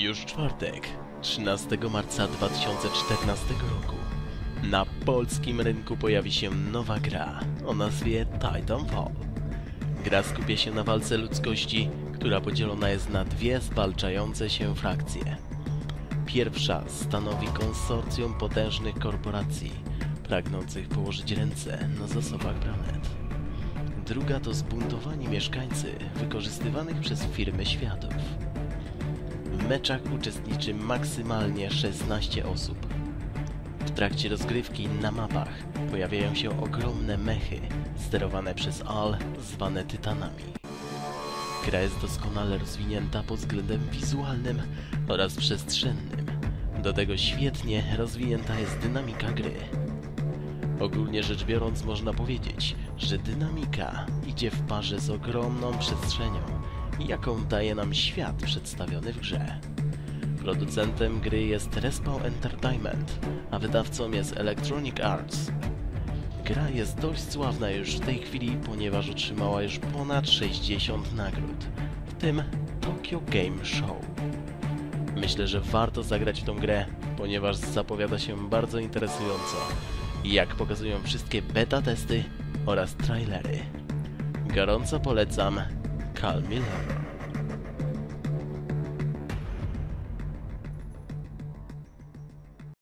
Już czwartek, 13 marca 2014 roku. Na polskim rynku pojawi się nowa gra o nazwie Titanfall. Gra skupia się na walce ludzkości, która podzielona jest na dwie zwalczające się frakcje. Pierwsza stanowi konsorcjum potężnych korporacji, pragnących położyć ręce na zasobach planet. Druga to zbuntowani mieszkańcy wykorzystywanych przez firmy światów. Meczach uczestniczy maksymalnie 16 osób. W trakcie rozgrywki na mapach pojawiają się ogromne mechy sterowane przez AL zwane Tytanami. Gra jest doskonale rozwinięta pod względem wizualnym oraz przestrzennym. Do tego świetnie rozwinięta jest dynamika gry. Ogólnie rzecz biorąc można powiedzieć, że dynamika idzie w parze z ogromną przestrzenią, jaką daje nam świat przedstawiony w grze. Producentem gry jest Respawn Entertainment, a wydawcą jest Electronic Arts. Gra jest dość sławna już w tej chwili, ponieważ otrzymała już ponad 60 nagród, w tym Tokyo Game Show. Myślę, że warto zagrać w tą grę, ponieważ zapowiada się bardzo interesująco, jak pokazują wszystkie beta testy oraz trailery. Gorąco polecam Karl 能